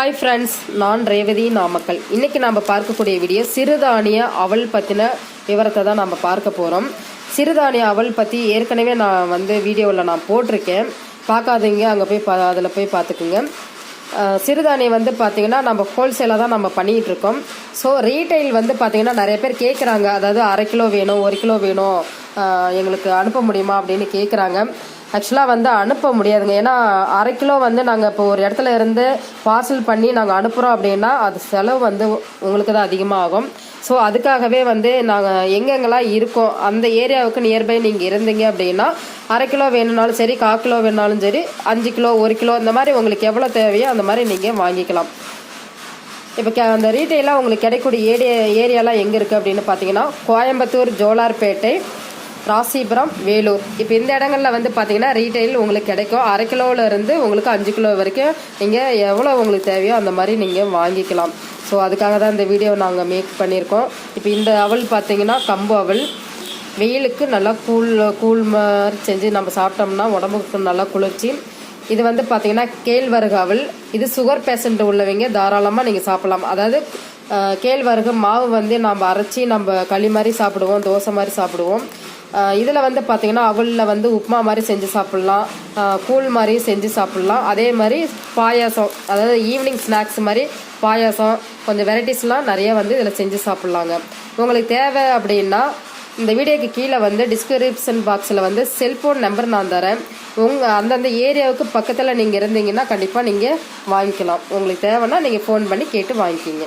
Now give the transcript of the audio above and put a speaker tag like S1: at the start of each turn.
S1: Hi friends நான் ரேவதி நாமக்கல் இன்றைக்கி நாம் பார்க்கக்கூடிய வீடியோ சிறுதானிய அவல் பற்றின விவரத்தை தான் நம்ம பார்க்க போகிறோம் சிறுதானிய அவல் பற்றி ஏற்கனவே நான் வந்து வீடியோவில் நான் போட்டிருக்கேன். பார்க்காதீங்க அங்கே போய் பா அதில் போய் பார்த்துக்குங்க. சிறுதானியம் வந்து பார்த்திங்கன்னா நம்ம ஹோல்சேலாக தான் நம்ம பண்ணிகிட்டு இருக்கோம். ஸோ ரீட்டைல் வந்து பார்த்திங்கன்னா நிறைய பேர் கேட்குறாங்க அதாவது அரை கிலோ வேணும் ஒரு கிலோ வேணும் எங்களுக்கு அனுப்ப முடியுமா அப்படின்னு கேட்குறாங்க ஆக்சுவலாக வந்து அனுப்ப முடியாதுங்க. ஏன்னா அரை கிலோ வந்து நாங்கள் இப்போ ஒரு இடத்துல இருந்து பார்சல் பண்ணி நாங்கள் அனுப்புகிறோம் அப்படின்னா அது செலவு வந்து உங்களுக்கு தான் அதிகமாக ஆகும் ஸோ அதுக்காகவே வந்து நாங்கள் எங்கெங்கெல்லாம் இருக்கோம் அந்த ஏரியாவுக்கு நியர்பை நீங்கள் இருந்தீங்க அப்படின்னா அரை கிலோ வேணும்னாலும் சரி கால் கிலோ வேணுனாலும் சரி அஞ்சு கிலோ ஒரு கிலோ இந்த மாதிரி உங்களுக்கு எவ்வளோ தேவையோ அந்த மாதிரி நீங்கள் வாங்கிக்கலாம். இப்போ கே அந்த ரீட்டெயிலாக உங்களுக்கு கிடைக்கக்கூடிய ஏரியா ஏரியாலாம் எங்கே இருக்குது அப்படின்னு பார்த்தீங்கன்னா கோயம்புத்தூர் ஜோலார்பேட்டை ராசிபுரம் வேலூர். இப்போ இந்த இடங்களில் வந்து பார்த்தீங்கன்னா ரீட்டைல் உங்களுக்கு கிடைக்கும். அரை கிலோவிலேருந்து உங்களுக்கு அஞ்சு கிலோ வரைக்கும் நீங்கள் எவ்வளோ உங்களுக்கு தேவையோ அந்த மாதிரி நீங்கள் வாங்கிக்கலாம். ஸோ அதுக்காக தான் இந்த வீடியோ நாங்கள் மேக் பண்ணியிருக்கோம். இப்போ இந்த அவல் பார்த்தீங்கன்னா கம்பு அவல். வெயிலுக்கு நல்லா கூல் கூல் மாதிரி செஞ்சு நம்ம சாப்பிட்டோம்னா உடம்புக்கு நல்லா குளிர்ச்சி. இது வந்து பார்த்தீங்கன்னா கேழ்வரகு அவல். இது சுகர் பேஷண்ட் உள்ளவங்க தாராளமாக நீங்கள் சாப்பிடலாம். அதாவது கேழ்வரகு மாவு வந்து நம்ம அரைச்சி நம்ம களி மாதிரி சாப்பிடுவோம் தோசை மாதிரி சாப்பிடுவோம். இதில் வந்து பார்த்திங்கன்னா அவலில் வந்து உப்புமா மாதிரி செஞ்சு சாப்பிட்லாம். கூழ் மாதிரி செஞ்சு சாப்பிட்லாம். அதே மாதிரி பாயாசம் அதாவது ஈவினிங் ஸ்நாக்ஸ் மாதிரி பாயாசம் கொஞ்சம் வெரைட்டிஸ்லாம் நிறைய வந்து இதில் செஞ்சு சாப்பிட்லாங்க. உங்களுக்கு தேவை அப்படின்னா இந்த வீடியோக்கு கீழே வந்து டிஸ்கிரிப்ஷன் பாக்ஸில் வந்து செல்ஃபோன் நம்பர் நான் தரேன். உங்கள் அந்தந்த ஏரியாவுக்கு பக்கத்தில் நீங்கள் இருந்தீங்கன்னா கண்டிப்பாக நீங்கள் வாங்கிக்கலாம். உங்களுக்கு தேவைன்னா நீங்கள் ஃபோன் பண்ணி கேட்டு வாங்கிக்கிங்க.